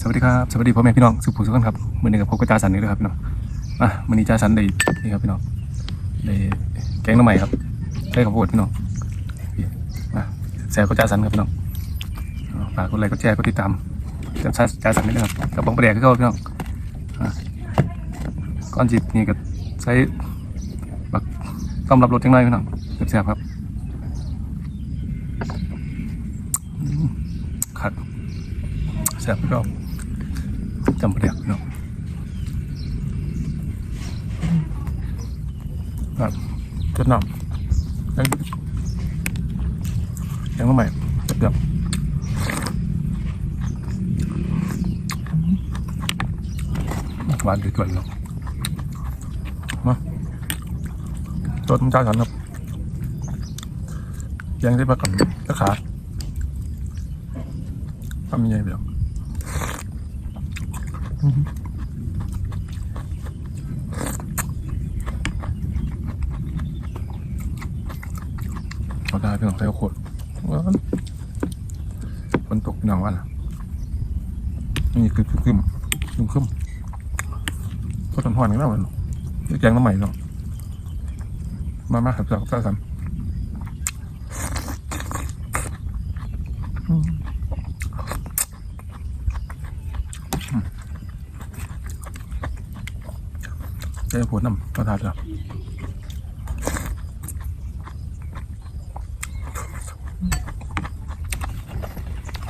สวัสดีครับสวัสดีพ่อแม่พี่น้องสุภูสุขกันครับมือนี้กับพบกับจ่าสันนี่เลยครับพี่น้องอะมื่อนี้จ่าสันได้นี่ครับพี่น้องได้แกงน้ำใหม่ครับใช่ข้าวโพดพี่น้องนี่อะแซ่บกับจ่าสันครับพี่น้องฝากกดไลค์กดแชร์กดติดตามกับจ่าจ่าสันนี่นะครับกับบังประเดียกก็พี่น้องอะก้อนจิบนี่ก็ใช้บักต้อมรับรสจังไรพี่น้องแซ่บครับอืมขัด แซ่บพี่น้องจำประเดี๋ยวพี่น้องครับจดน้ำยังยังมาใหม่เดี๋ยวหวานเกินๆเนาะมาต้นจ้าฉันครับยังได้มากับตะขาทำยังไงเดี๋ยว เขาได้เป็นของใส่ขวดฝนตกหนังวันล่ะนี่คือคือคืมคืมคืมก็ต้นหอนกันแล้วมันแกงน้ำใหม่เนาะมามาครับเจ้าเจ้าสันอืม เจ้าผลน้ำก็ทานจ้ะ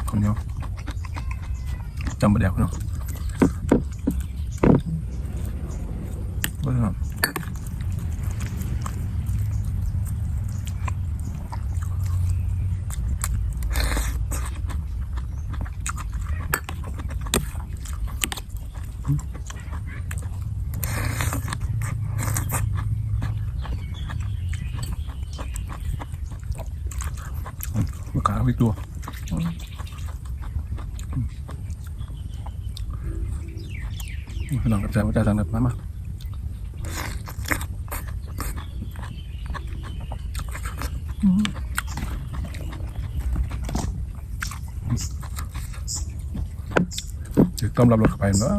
คนเดียวจำประเดี๋ยวเนาะก็ทำมะขาม อีกตัวพี่น้องกับใจว่าใจสั่งแบบมามาต้มรับรสเข้าไปเนาะ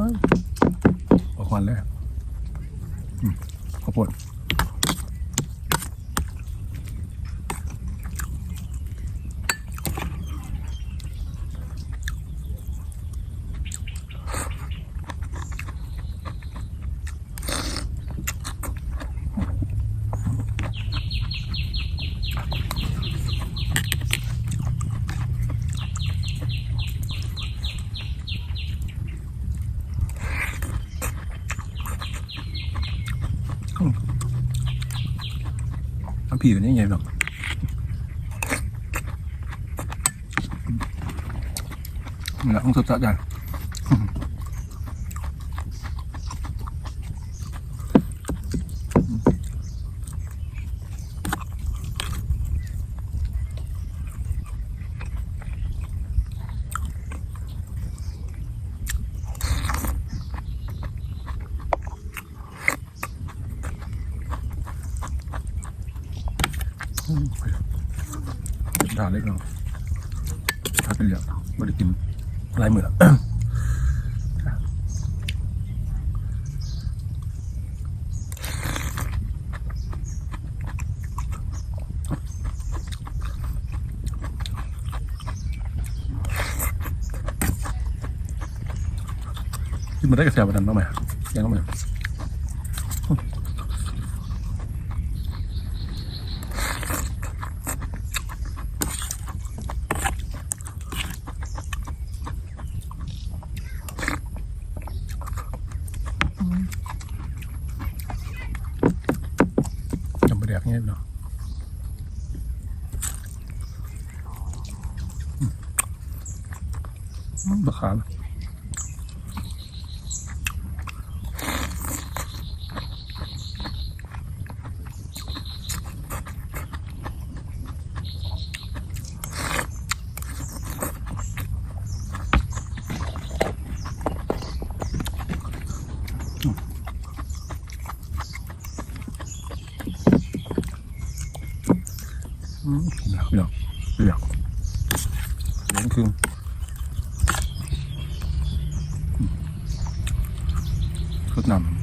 ออควันเลยอืมข้า พดน้ำผีกันยังไงหรอกนี่แหละต้องสดสะใจ ด่าเล็กเนาะถ้าเป็นเหลืองไม่ได้กินลายเหมือกินมาได้กระแสบันนั้นบ้างไหมยังบ้างไหม จำปร อยากอยากเลี้ยงคืนสุดนำ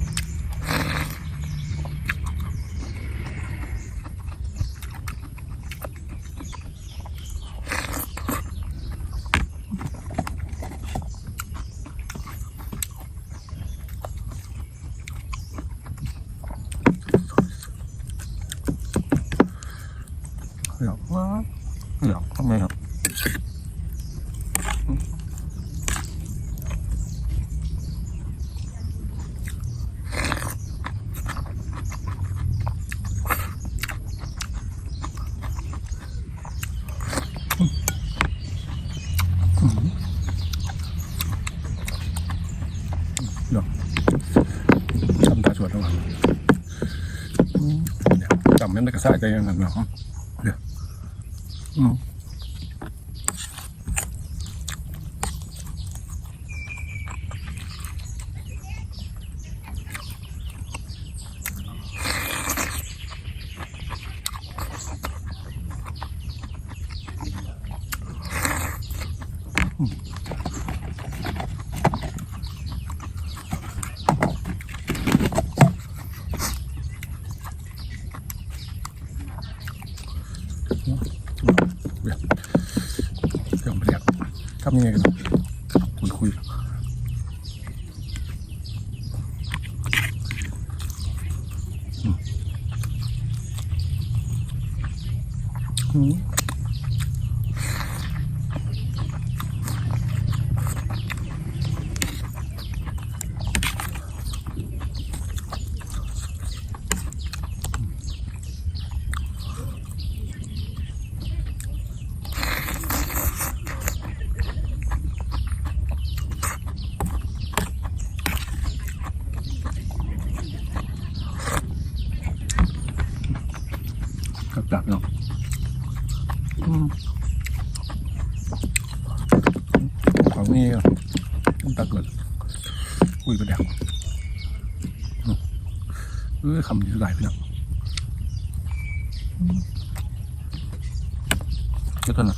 เนาะทำตาสวดระหวมั้งจำแม่นได้กระซ่าใจยังไงเนาะเดี๋ยวอืมเดี๋ยวเดี๋ยวไปเรียกทำยัง ไงกันเนาะคุยคุยอืม อืมกลับกลับเนาะอืมของนี่ต้องตักเกิดคุยกันเดี๋ยวอืมเออคำนี้หลายไปแล้วอืมเยอะต้น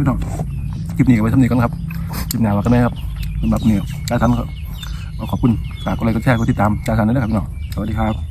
พี่น้องคลิปนี้ก็ไว้ทำนี้กันครับคลิปหน้าว่ากันไหมครับสำหรับเนี่ยจ้าทันครับขอขอบคุณฝากกดไลค์กดแชร์กดติดตามจ้าทันด้วยนะครับพี่น้องสวัสดีครับ